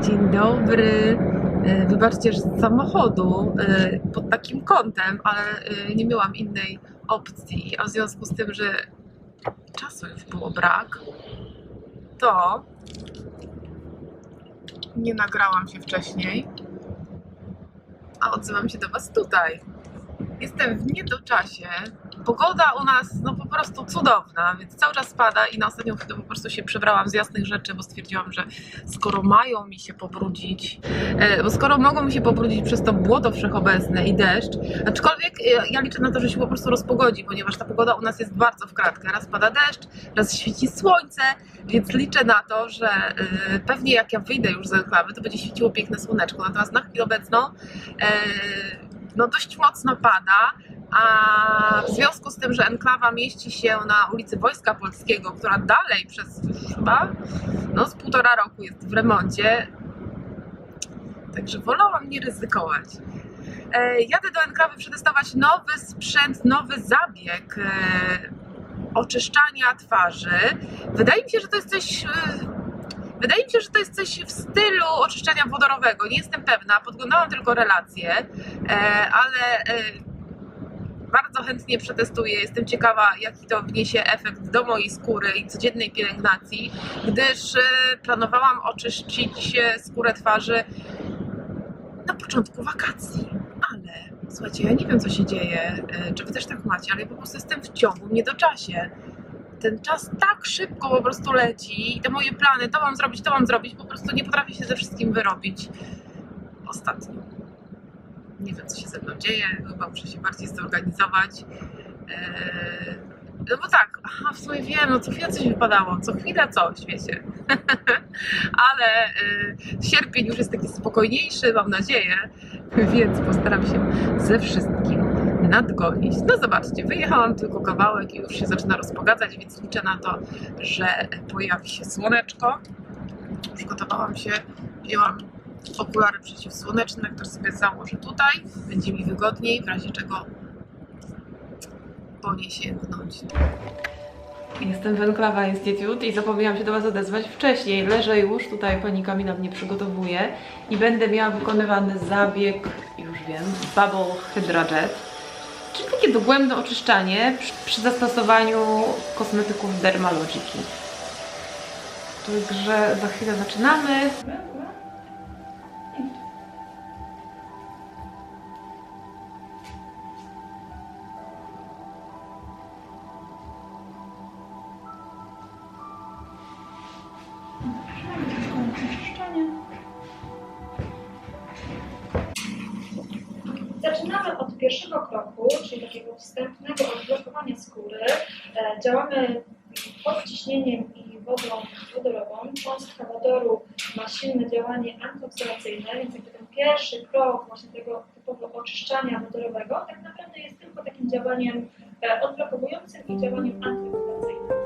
Dzień dobry. E, Wybaczcie, że z samochodu e, pod takim kątem, ale e, nie miałam innej opcji, a w związku z tym, że czasu już było brak, to nie nagrałam się wcześniej, a odzywam się do Was tutaj. Jestem w niedoczasie. Pogoda u nas no po prostu cudowna, więc cały czas pada i na ostatnią chwilę po prostu się przebrałam z jasnych rzeczy, bo stwierdziłam, że skoro mają mi się pobrudzić, e, bo skoro mogą mi się pobrudzić przez to błoto wszechobecne i deszcz, aczkolwiek e, ja liczę na to, że się po prostu rozpogodzi, ponieważ ta pogoda u nas jest bardzo w kratkę. Raz pada deszcz, raz świeci słońce, więc liczę na to, że e, pewnie jak ja wyjdę już z enklawy, to będzie świeciło piękne słoneczko. Natomiast na chwilę obecną no dość mocno pada, a w związku z tym, że enklawa mieści się na ulicy Wojska Polskiego, która dalej przez chyba no, z półtora roku jest w remoncie, także wolałam nie ryzykować. E, jadę do enklawy przetestować nowy sprzęt, nowy zabieg e, oczyszczania twarzy. Wydaje mi się, że to jest coś. E, wydaje mi się, że to jest coś w stylu oczyszczania wodorowego. Nie jestem pewna, podglądałam tylko relacje, e, ale e, bardzo chętnie przetestuję. Jestem ciekawa, jaki to wniesie efekt do mojej skóry i codziennej pielęgnacji, gdyż e, planowałam oczyścić e, skórę twarzy na początku wakacji. Ale słuchajcie, ja nie wiem, co się dzieje, e, czy wy też tak macie, ale ja po prostu jestem w ciągu, niedoczasie. Ten czas tak szybko po prostu leci i te moje plany, to mam zrobić, to mam zrobić, po prostu nie potrafię się ze wszystkim wyrobić. Ostatnio. Nie wiem, co się ze mną dzieje, chyba muszę się bardziej zorganizować. Eee, no bo tak, aha, w sumie wiem, no co chwilę coś wypadało, co chwilę coś, wiecie. Ale e, sierpień już jest taki spokojniejszy, mam nadzieję, więc postaram się ze wszystkim nadgonić. No zobaczcie, wyjechałam tylko kawałek i już się zaczyna rozpogadzać, więc liczę na to, że pojawi się słoneczko. Przygotowałam się, wzięłam okulary przeciwsłoneczne, które sobie założę tutaj. Będzie mi wygodniej, w razie czego po nie sięgnąć. Jestem w Enklawa Institute i zapomniałam się do Was odezwać wcześniej. Leżę już, tutaj pani Kamila mnie przygotowuje i będę miała wykonywany zabieg, już wiem, Bubble Hydra Jet, czyli takie dogłębne oczyszczanie przy, przy zastosowaniu kosmetyków Dermalogiki. Także za chwilę. Zaczynamy Działamy pod ciśnieniem i wodą wodorową. Cząstka wodoru ma silne działanie antyoksydacyjne, więc jakby ten pierwszy krok właśnie tego typowo oczyszczania wodorowego tak naprawdę jest tylko takim działaniem e, odblokowującym i działaniem antyoksydacyjnym.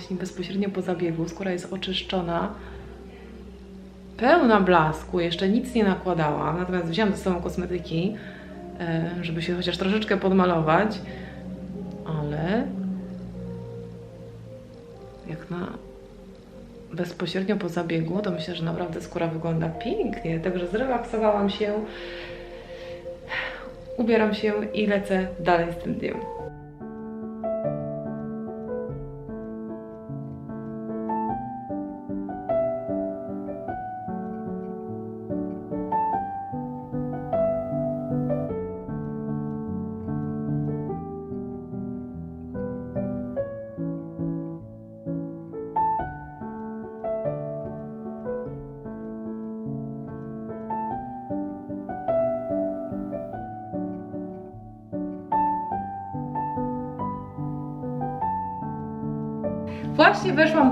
Właśnie bezpośrednio po zabiegu, skóra jest oczyszczona, pełna blasku, jeszcze nic nie nakładałam, natomiast wzięłam ze sobą kosmetyki, e, żeby się chociaż troszeczkę podmalować, ale jak na bezpośrednio po zabiegu, to myślę, że naprawdę skóra wygląda pięknie, także zrelaksowałam się, ubieram się i lecę dalej z tym dniem.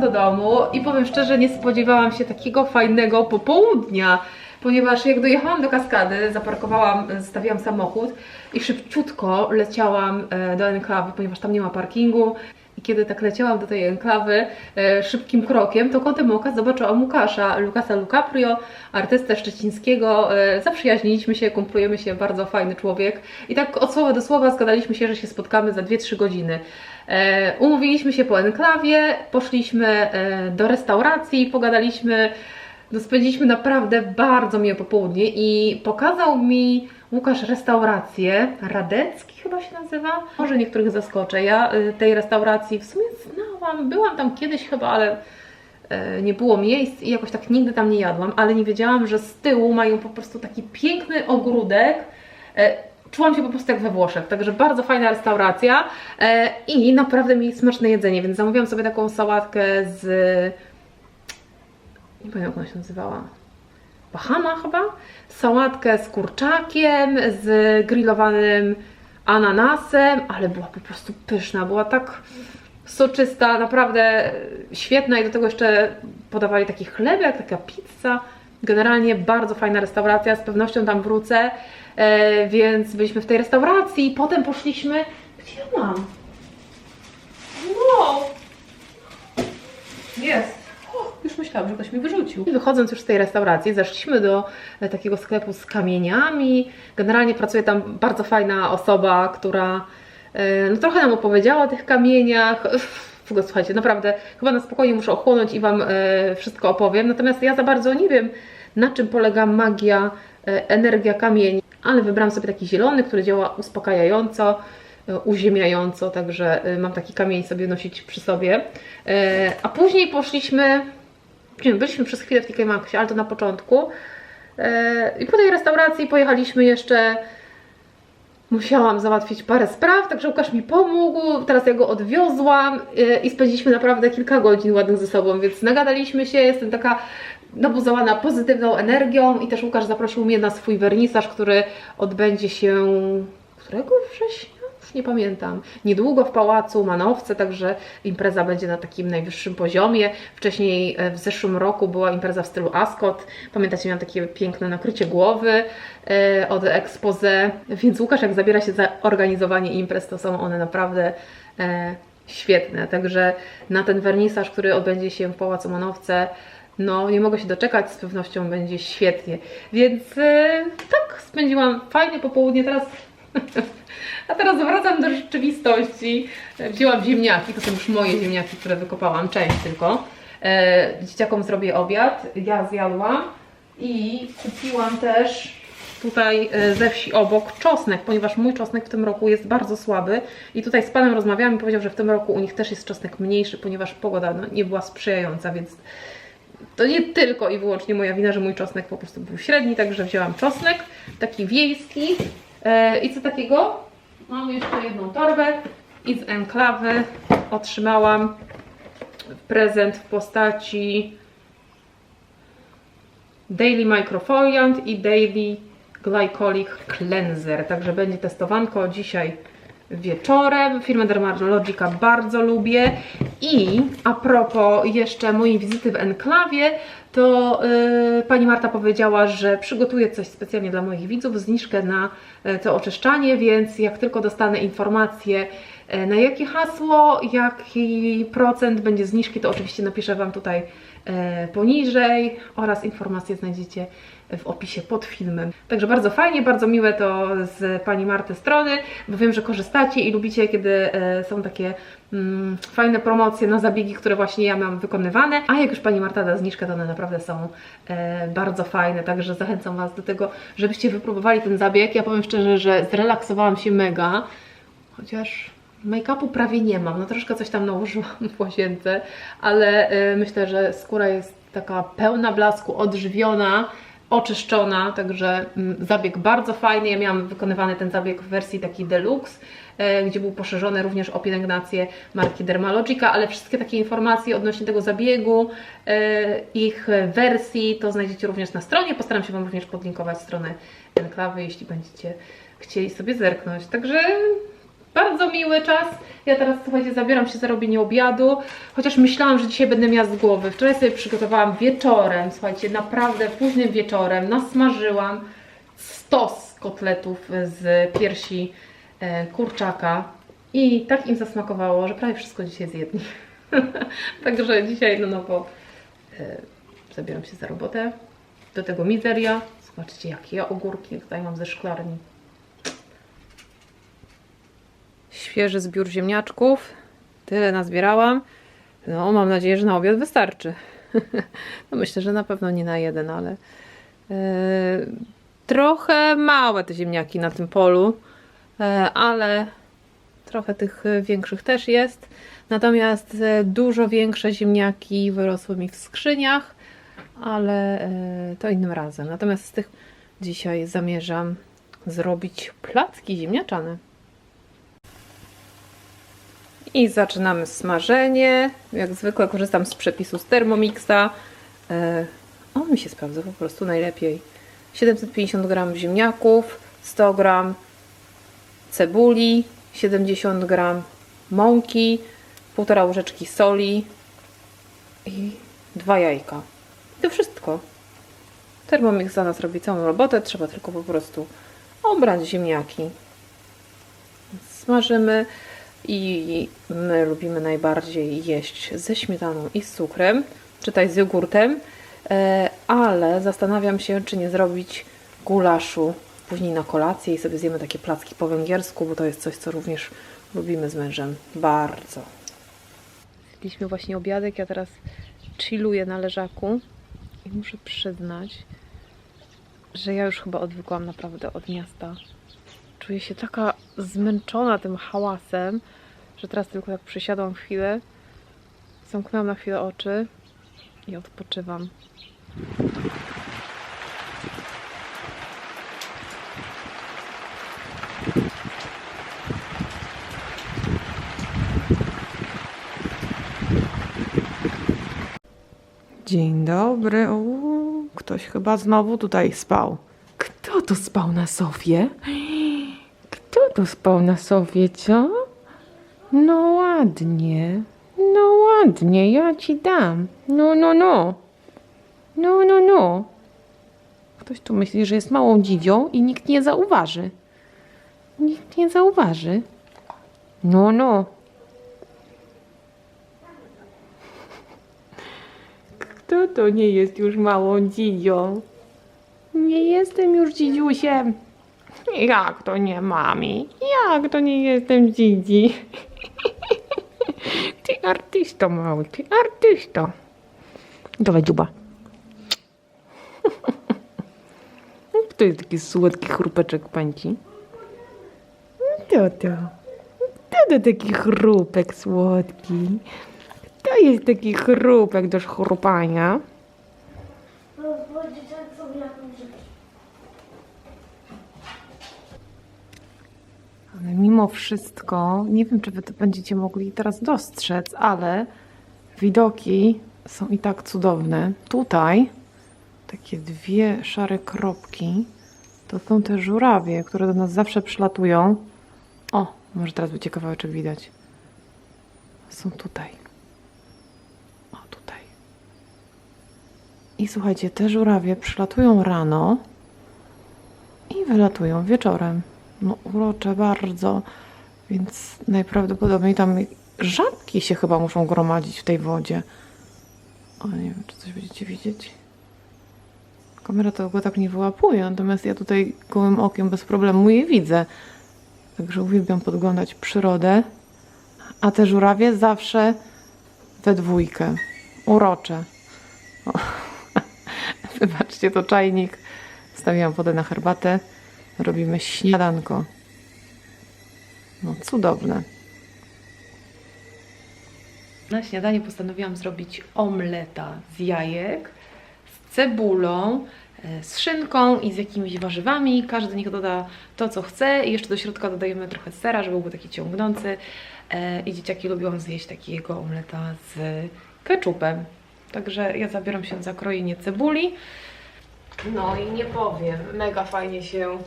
Do domu i powiem szczerze, nie spodziewałam się takiego fajnego popołudnia, ponieważ jak dojechałam do kaskady, zaparkowałam, stawiłam samochód i szybciutko leciałam e, do enklawy, ponieważ tam nie ma parkingu. I kiedy tak leciałam do tej enklawy e, szybkim krokiem, to kątem oka zobaczyłam Łukasza, Lukasa Lucaprio, artystę szczecińskiego. E, zaprzyjaźniliśmy się, kumplujemy się, bardzo fajny człowiek. I tak od słowa do słowa zgadaliśmy się, że się spotkamy za 2-3 godziny. E, umówiliśmy się po enklawie, poszliśmy e, do restauracji, pogadaliśmy, no spędziliśmy naprawdę bardzo miłe popołudnie i pokazał mi Łukasz restaurację, Radecki chyba się nazywa, może niektórych zaskoczę, ja e, tej restauracji w sumie znałam, byłam tam kiedyś chyba, ale e, nie było miejsc i jakoś tak nigdy tam nie jadłam, ale nie wiedziałam, że z tyłu mają po prostu taki piękny ogródek, czułam się po prostu jak we Włoszech, także bardzo fajna restauracja e, i naprawdę mieli smaczne jedzenie, więc zamówiłam sobie taką sałatkę z... nie pamiętam jak ona się nazywała. Bahama chyba? Sałatkę z kurczakiem, z grillowanym ananasem, ale była po prostu pyszna, była tak soczysta, naprawdę świetna i do tego jeszcze podawali taki chlebek, taka pizza. Generalnie bardzo fajna restauracja, z pewnością tam wrócę, e, więc byliśmy w tej restauracji, potem poszliśmy... Gdzie ja mam? Wow! Jest! Już myślałam, że ktoś mi wyrzucił. I wychodząc już z tej restauracji, zeszliśmy do e, takiego sklepu z kamieniami. Generalnie pracuje tam bardzo fajna osoba, która e, no, trochę nam opowiedziała o tych kamieniach. Słuchajcie, naprawdę chyba na spokojnie muszę ochłonąć i Wam e, wszystko opowiem. Natomiast ja za bardzo nie wiem, na czym polega magia, e, energia kamieni, ale wybrałam sobie taki zielony, który działa uspokajająco, e, uziemiająco, także mam taki kamień sobie nosić przy sobie. A później poszliśmy, nie, byliśmy przez chwilę w TK Maxie, ale to na początku. I po tej restauracji pojechaliśmy jeszcze Musiałam załatwić parę spraw, także Łukasz mi pomógł, teraz ja go odwiozłam yy, i spędziliśmy naprawdę kilka godzin ładnych ze sobą, więc nagadaliśmy się, jestem taka nabuzowana pozytywną energią i też Łukasz zaprosił mnie na swój wernisaż, który odbędzie się którego września? Już nie pamiętam. Niedługo w Pałacu Manowce, także impreza będzie na takim najwyższym poziomie. Wcześniej e, w zeszłym roku była impreza w stylu Ascot. Pamiętacie, miałam takie piękne nakrycie głowy e, od expose, więc Łukasz jak zabiera się za organizowanie imprez, to są one naprawdę e, świetne. Także na ten wernisaż, który odbędzie się w Pałacu Manowce, no nie mogę się doczekać, z pewnością będzie świetnie. Więc e, tak, spędziłam fajne popołudnie. Teraz a teraz wracam do rzeczywistości. Wzięłam ziemniaki, to są już moje ziemniaki, które wykopałam, część tylko. E, dzieciakom zrobię obiad, ja zjadłam i kupiłam też tutaj e, ze wsi obok czosnek, ponieważ mój czosnek w tym roku jest bardzo słaby i tutaj z Panem rozmawiałam i powiedział, że w tym roku u nich też jest czosnek mniejszy, ponieważ pogoda no, nie była sprzyjająca, więc to nie tylko i wyłącznie moja wina, że mój czosnek po prostu był średni, także wzięłam czosnek, taki wiejski. E, I co takiego? Mam jeszcze jedną torbę i z enklawy otrzymałam prezent w postaci Daily Microfoliant i Daily Glycolic Cleanser. Także będzie testowanko dzisiaj wieczorem. Firmę Dermatologica bardzo lubię. I a propos jeszcze mojej wizyty w enklawie, to yy, pani Marta powiedziała, że przygotuje coś specjalnie dla moich widzów, zniżkę na y, to oczyszczanie, więc jak tylko dostanę informację, E, Na jakie hasło, jaki procent będzie zniżki, to oczywiście napiszę Wam tutaj e, poniżej oraz informacje znajdziecie w opisie pod filmem. Także bardzo fajnie, bardzo miłe to z Pani Marty strony, bo wiem, że korzystacie i lubicie, kiedy e, są takie mm, fajne promocje na zabiegi, które właśnie ja mam wykonywane. A jak już Pani Marta da zniżkę, to one naprawdę są e, bardzo fajne, także zachęcam Was do tego, żebyście wypróbowali ten zabieg. Ja powiem szczerze, że zrelaksowałam się mega, chociaż make-upu prawie nie mam, no troszkę coś tam nałożyłam w łazience, ale e, myślę, że skóra jest taka pełna blasku, odżywiona, oczyszczona, także mm, zabieg bardzo fajny. Ja miałam wykonywany ten zabieg w wersji taki deluxe, e, gdzie był poszerzony również o pielęgnację marki Dermalogica, ale wszystkie takie informacje odnośnie tego zabiegu, e, ich wersji, to znajdziecie również na stronie. Postaram się Wam również podlinkować stronę Enklawy, jeśli będziecie chcieli sobie zerknąć. Także bardzo miły czas. Ja teraz, słuchajcie, zabieram się za robienie obiadu, chociaż myślałam, że dzisiaj będę miała z głowy. Wczoraj sobie przygotowałam wieczorem, słuchajcie, naprawdę późnym wieczorem, nasmażyłam stos kotletów z piersi e, kurczaka i tak im zasmakowało, że prawie wszystko dzisiaj zjedli. Także dzisiaj, no no bo e, zabieram się za robotę. Do tego mizeria. Zobaczcie, jakie ja ogórki tutaj mam ze szklarni. Świeży zbiór ziemniaczków. Tyle nazbierałam. No, mam nadzieję, że na obiad wystarczy. no myślę, że na pewno nie na jeden, ale e, trochę małe te ziemniaki na tym polu, e, ale trochę tych e, większych też jest. Natomiast dużo większe ziemniaki wyrosły mi w skrzyniach, ale to innym razem. Natomiast z tych dzisiaj zamierzam zrobić placki ziemniaczane. I zaczynamy smażenie. Jak zwykle korzystam z przepisu z Thermomixa. E, On mi się sprawdza po prostu najlepiej. 750 g ziemniaków, 100 g cebuli, 70 g mąki, 1,5 łyżeczki soli i dwa jajka. I to wszystko. Thermomix za nas robi całą robotę, trzeba tylko po prostu obrać ziemniaki. Smażymy i my lubimy najbardziej jeść ze śmietaną i z cukrem, czytaj z jogurtem, e, ale zastanawiam się, czy nie zrobić gulaszu później na kolację i sobie zjemy takie placki po węgiersku, bo to jest coś, co również lubimy z mężem bardzo. Zjedliśmy właśnie obiadek, ja teraz chilluję na leżaku i muszę przyznać, że ja już chyba odwykłam naprawdę od miasta. Czuję się taka zmęczona tym hałasem, że teraz tylko tak przysiadłam chwilę, zamknęłam na chwilę oczy i odpoczywam. Dzień dobry. Uuu, ktoś chyba znowu tutaj spał. Kto tu spał na sofie? Kto tu spał na sofie, co? No ładnie. No ładnie, ja ci dam. No, no, no. No, no, no. Ktoś tu myśli, że jest małą dziwią i nikt nie zauważy. Nikt nie zauważy. No, no. Kto to nie jest już małą dzidzią? Nie jestem już dzidziusiem. Jak to nie, mami? Jak to nie jestem dzidzi? Ty artysto mały, ty artysto. Dawaj dziuba. Kto jest taki słodki chrupeczek pańci? Kto to? Kto to taki chrupek słodki? Kto jest taki chrupek do chrupania? Rozwodzić sobie jakąś rzecz. Ale mimo wszystko, nie wiem, czy wy to będziecie mogli teraz dostrzec, ale widoki są i tak cudowne. Tutaj takie dwie szare kropki to są te żurawie, które do nas zawsze przylatują. O, może teraz będzie kawałeczek widać. Są tutaj. O, tutaj. I słuchajcie, te żurawie przylatują rano i wylatują wieczorem. No urocze bardzo. Więc najprawdopodobniej tam żabki się chyba muszą gromadzić w tej wodzie. O, nie wiem, czy coś będziecie widzieć. Kamera to go tak nie wyłapuje, natomiast ja tutaj gołym okiem bez problemu je widzę. Także uwielbiam podglądać przyrodę. A te żurawie zawsze we dwójkę. Urocze. O. Wybaczcie, to czajnik. Stawiam wodę na herbatę. Robimy śniadanko. No, cudowne. Na śniadanie postanowiłam zrobić omleta z jajek, z cebulą, e, z szynką i z jakimiś warzywami. Każdy niech doda to, co chce. I jeszcze do środka dodajemy trochę sera, żeby był taki ciągnący. E, I dzieciaki lubią zjeść takiego omleta z keczupem. Także ja zabieram się za krojenie cebuli. No i nie powiem, mega fajnie się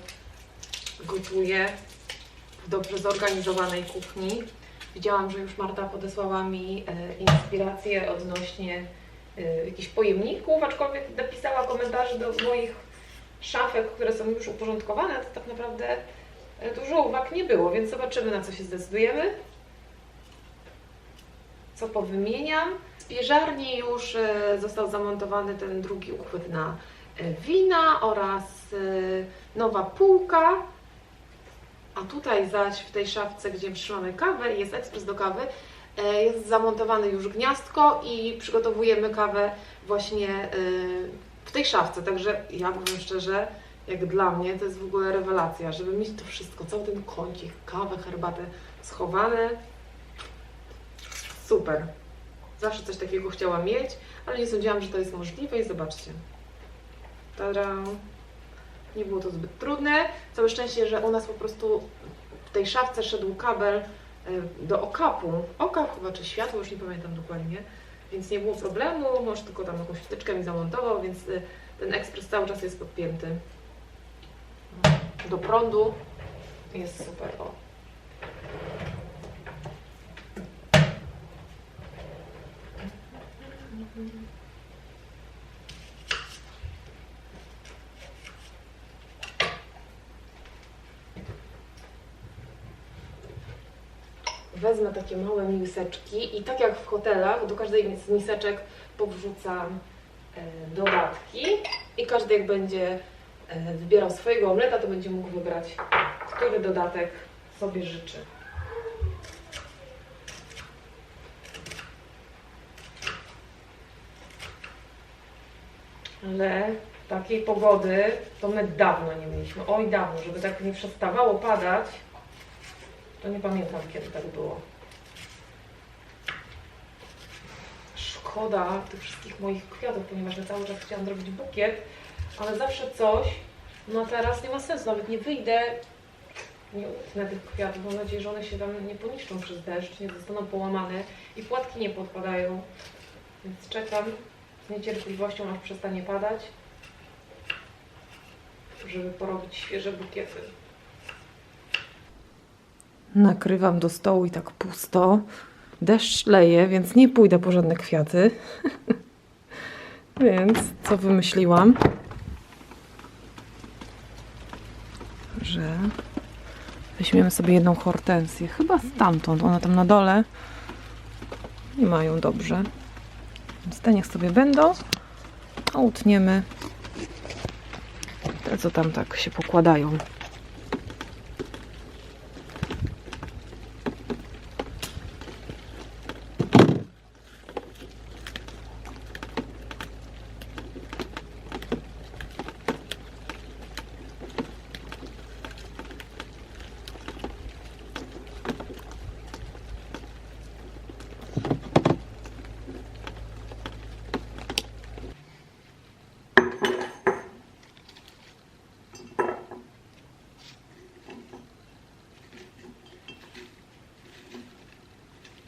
gotuje w dobrze zorganizowanej kuchni. Widziałam, że już Marta podesłała mi e, inspiracje odnośnie e, jakichś pojemników, aczkolwiek napisała komentarze do moich szafek, które są już uporządkowane, to tak naprawdę e, dużo uwag nie było, więc zobaczymy na co się zdecydujemy. Co powymieniam. W spiżarni już został zamontowany ten drugi uchwyt na wina oraz nowa półka. A tutaj zaś w tej szafce, gdzie trzymamy kawę jest ekspres do kawy, e, jest zamontowane już gniazdko i przygotowujemy kawę właśnie e, w tej szafce. Także ja powiem szczerze, jak dla mnie to jest w ogóle rewelacja, żeby mieć to wszystko, cały ten kącik, kawę, herbatę schowane. Super. Zawsze coś takiego chciałam mieć, ale nie sądziłam, że to jest możliwe i zobaczcie. Tada! Nie było to zbyt trudne. Całe szczęście, że u nas po prostu w tej szafce szedł kabel e, do okapu. Okap chyba, czy światło, już nie pamiętam dokładnie. Więc nie było problemu, może tylko tam jakąś wtyczkę mi zamontował, więc e, ten ekspres cały czas jest podpięty do prądu. Jest super. O. Wezmę takie małe miseczki i tak jak w hotelach, do każdej z miseczek powrzucam e, dodatki i każdy jak będzie e, wybierał swojego omleta, to będzie mógł wybrać, który dodatek sobie życzy. Ale takiej pogody to my dawno nie mieliśmy. Oj, dawno, żeby tak nie przestawało padać. To nie pamiętam, kiedy tak było. Szkoda tych wszystkich moich kwiatów, ponieważ ja cały czas chciałam zrobić bukiet, ale zawsze coś, no teraz nie ma sensu, nawet nie wyjdę, nie utnę tych kwiatów. Mam nadzieję, że one się tam nie poniszczą przez deszcz, nie zostaną połamane i płatki nie podpadają. Więc czekam z niecierpliwością, aż przestanie padać, żeby porobić świeże bukiety. Nakrywam do stołu i tak pusto. Deszcz leje, więc nie pójdę po żadne kwiaty. więc co wymyśliłam? Że weźmiemy sobie jedną hortensję. Chyba stamtąd. One tam na dole nie mają dobrze. Więc te niech sobie będą. A utniemy te, co tam tak się pokładają.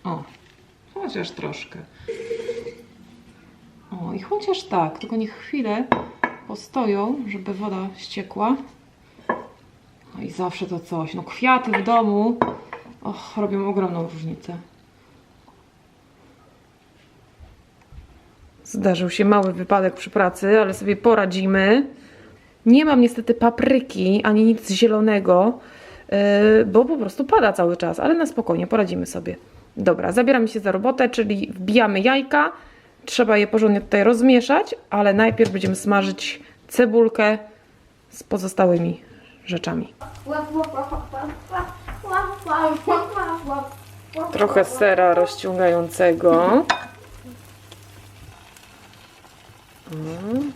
O, chociaż troszkę. O, i chociaż tak, tylko niech chwilę postoją, żeby woda ściekła. No i zawsze to coś. No kwiaty w domu och, robią ogromną różnicę. Zdarzył się mały wypadek przy pracy, ale sobie poradzimy. Nie mam niestety papryki ani nic zielonego, yy, bo po prostu pada cały czas, ale na spokojnie, poradzimy sobie. Dobra, zabieramy się za robotę, czyli wbijamy jajka, trzeba je porządnie tutaj rozmieszać, ale najpierw będziemy smażyć cebulkę z pozostałymi rzeczami. Trochę sera rozciągającego. Mm.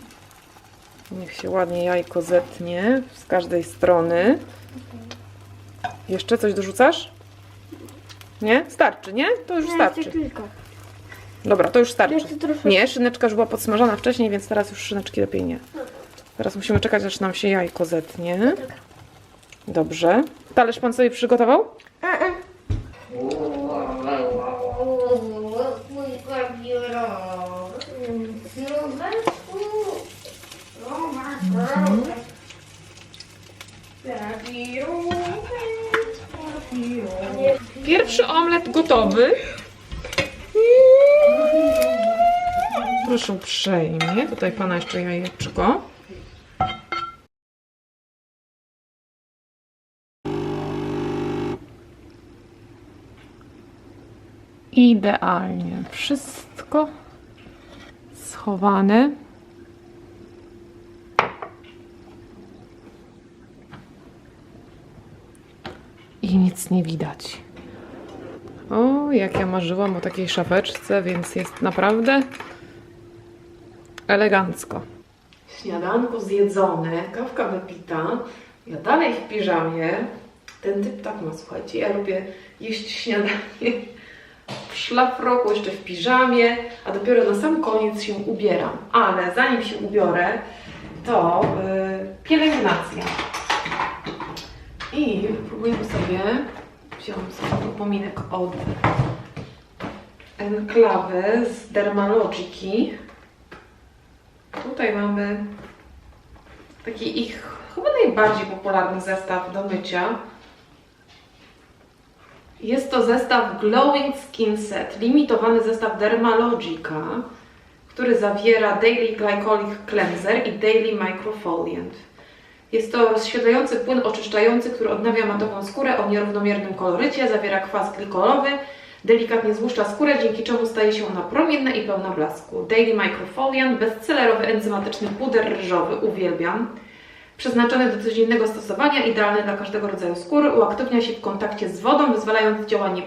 Niech się ładnie jajko zetnie z każdej strony. Jeszcze coś dorzucasz? Nie? Starczy, nie? To już starczy. kilka. Dobra, to już starczy. Nie, szyneczka już była podsmażana wcześniej, więc teraz już szyneczki lepiej nie. Teraz musimy czekać, aż nam się jajko zetnie. Dobrze. Talerz pan sobie przygotował? Pierwszy omlet gotowy. Proszę uprzejmie. Tutaj pana jeszcze jajeczko. Idealnie. Wszystko schowane. Nic nie widać. O, jak ja marzyłam o takiej szafeczce, więc jest naprawdę elegancko. Śniadanko zjedzone, kawka wypita. Ja dalej w piżamie. Ten typ tak ma, słuchajcie, ja lubię jeść śniadanie w szlafroku, jeszcze w piżamie, a dopiero na sam koniec się ubieram. Ale zanim się ubiorę, to yy, pielęgnacja. I próbujemy sobie, wziąłam sobie upominek od enklawy z Dermalogiki. Tutaj mamy taki ich chyba najbardziej popularny zestaw do mycia. Jest to zestaw Glowing Skin Set, limitowany zestaw Dermalogica, który zawiera Daily Glycolic Cleanser i Daily Microfoliant. Jest to rozświetlający płyn oczyszczający, który odnawia matową skórę o nierównomiernym kolorycie, zawiera kwas glikolowy, delikatnie złuszcza skórę, dzięki czemu staje się ona promienna i pełna blasku. Daily Microfoliant, bestsellerowy enzymatyczny puder ryżowy, uwielbiam. Przeznaczony do codziennego stosowania, idealny dla każdego rodzaju skóry, uaktywnia się w kontakcie z wodą, wyzwalając działanie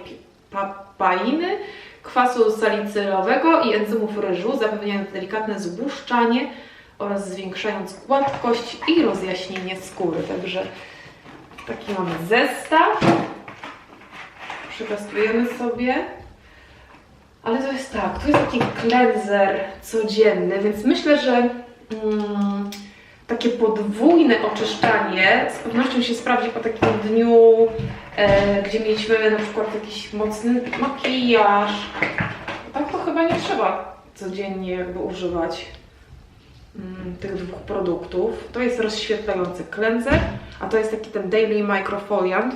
papainy, kwasu salicylowego i enzymów ryżu, zapewniając delikatne zbłuszczanie oraz zwiększając gładkość i rozjaśnienie skóry. Także taki mamy zestaw. Przetestujemy sobie. Ale to jest tak, to jest taki cleanser codzienny, więc myślę, że mm, takie podwójne oczyszczanie z pewnością się sprawdzi po takim dniu, e, gdzie mieliśmy na przykład jakiś mocny makijaż. Tak to chyba nie trzeba codziennie jakby używać tych dwóch produktów. To jest rozświetlający cleanser, a to jest taki ten Daily Microfoliant.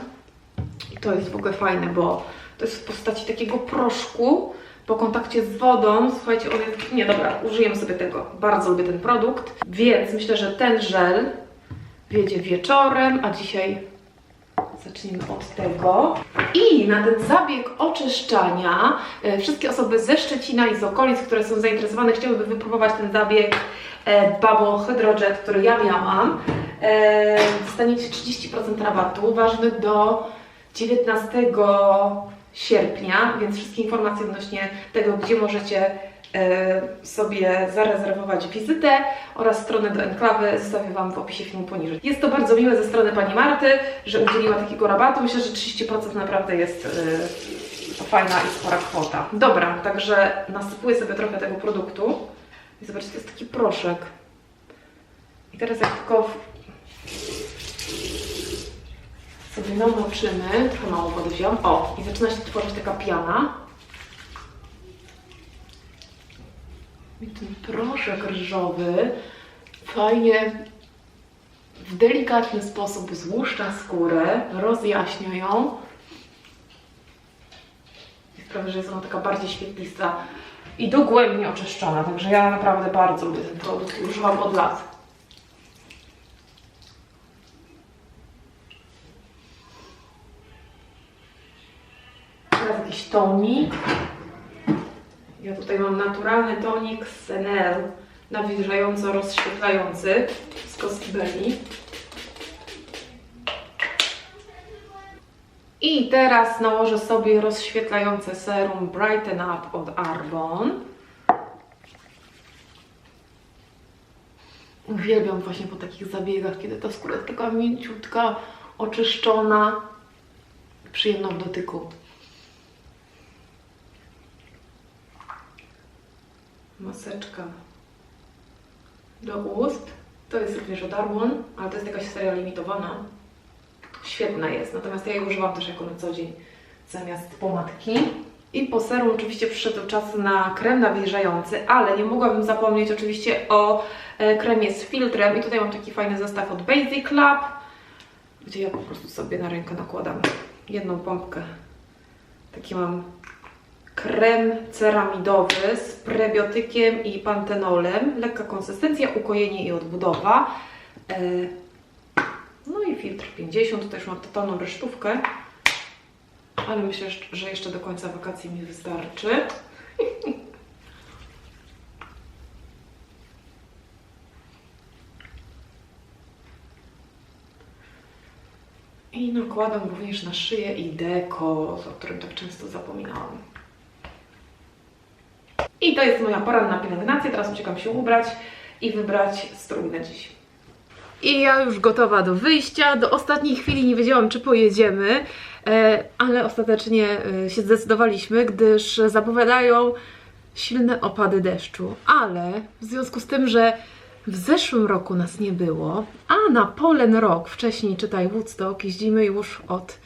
I to jest w ogóle fajne, bo to jest w postaci takiego proszku po kontakcie z wodą. Słuchajcie, on jest... Nie, dobra, użyjemy sobie tego. Bardzo lubię ten produkt. Więc myślę, że ten żel wiedzie wieczorem, a dzisiaj zacznijmy od tego. I na ten zabieg oczyszczania e, wszystkie osoby ze Szczecina i z okolic, które są zainteresowane, chciałyby wypróbować ten zabieg e, Bubble Hydrojet, który ja miałam, e, dostaniecie 30% rabatu, ważny do 19 sierpnia, więc wszystkie informacje odnośnie tego, gdzie możecie sobie zarezerwować wizytę oraz stronę do enklawy zostawię Wam w opisie filmu poniżej. Jest to bardzo miłe ze strony Pani Marty, że udzieliła takiego rabatu. Myślę, że 30% naprawdę jest e, fajna i spora kwota. Dobra, także nasypuję sobie trochę tego produktu. I zobaczcie, to jest taki proszek. I teraz jak tylko sobie namoczymy, trochę mało wody o, i zaczyna się tworzyć taka piana. I ten proszek ryżowy fajnie w delikatny sposób złuszcza skórę, rozjaśnia ją i sprawia, że jest ona taka bardziej świetlista i dogłębnie oczyszczona, także ja naprawdę bardzo lubię ten produkt, używam od lat. Teraz jakiś tonik. Ja tutaj mam naturalny tonik z Senel, nawilżająco rozświetlający z Cosmebelli. I teraz nałożę sobie rozświetlające serum Brighten Up od Arbon. Uwielbiam właśnie po takich zabiegach, kiedy ta skóra jest taka mięciutka, oczyszczona, przyjemna w dotyku. Maseczka do ust. To jest również od Arbon, ale to jest jakaś seria limitowana. Świetna jest, natomiast ja jej używam też jako na co dzień zamiast pomadki. I po serum oczywiście przyszedł czas na krem nawilżający, ale nie mogłabym zapomnieć oczywiście o e, kremie z filtrem. I tutaj mam taki fajny zestaw od Basic Lab, gdzie ja po prostu sobie na rękę nakładam jedną pompkę. Taki mam krem ceramidowy z prebiotykiem i pantenolem. Lekka konsystencja, ukojenie i odbudowa. E, no i filtr 50, tutaj już mam totalną resztówkę, ale myślę, że jeszcze do końca wakacji mi wystarczy. I nakładam również na szyję i deko, o którym tak często zapominałam. I to jest moja poranna pielęgnacja. Teraz uciekam się ubrać i wybrać strój na dziś. I ja już gotowa do wyjścia. Do ostatniej chwili nie wiedziałam, czy pojedziemy, e, ale ostatecznie e, się zdecydowaliśmy, gdyż zapowiadają silne opady deszczu. Ale w związku z tym, że w zeszłym roku nas nie było, a na Polen Rock, wcześniej czytaj Woodstock, jeździmy już od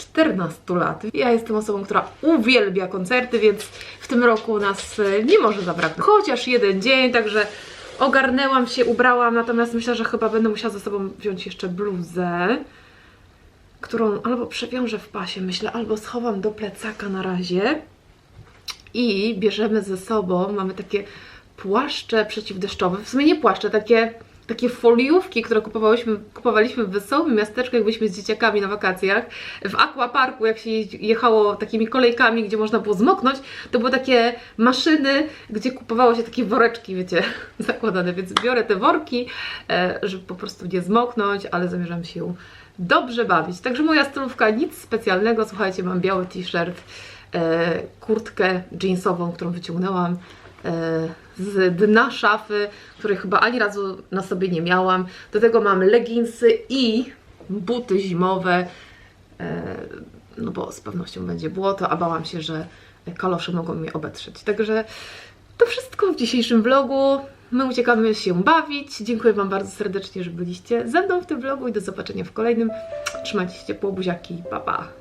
14 lat. Ja jestem osobą, która uwielbia koncerty, więc w tym roku nas e, nie może zabraknąć. Chociaż jeden dzień, także ogarnęłam się, ubrałam, natomiast myślę, że chyba będę musiała ze sobą wziąć jeszcze bluzę, którą albo przewiążę w pasie, myślę, albo schowam do plecaka na razie. I bierzemy ze sobą, mamy takie płaszcze przeciwdeszczowe, w sumie nie płaszcze, takie, takie foliówki, które kupowałyśmy, kupowaliśmy w wesołym miasteczku, jak byliśmy z dzieciakami na wakacjach. W aquaparku, jak się jechało takimi kolejkami, gdzie można było zmoknąć, to były takie maszyny, gdzie kupowało się takie woreczki, wiecie, zakładane, więc biorę te worki, e, żeby po prostu nie zmoknąć, ale zamierzam się dobrze bawić. Także moja stylówka nic specjalnego, słuchajcie, mam biały t-shirt, e, kurtkę jeansową, którą wyciągnęłam e, z dna szafy, której chyba ani razu na sobie nie miałam. Do tego mam leginsy i buty zimowe, e, no bo z pewnością będzie błoto, a bałam się, że kalosze mogą mnie obetrzeć. Także to wszystko w dzisiejszym vlogu. My uciekamy się bawić. Dziękuję Wam bardzo serdecznie, że byliście ze mną w tym vlogu i do zobaczenia w kolejnym. Trzymajcie się ciepło, buziaki, pa pa!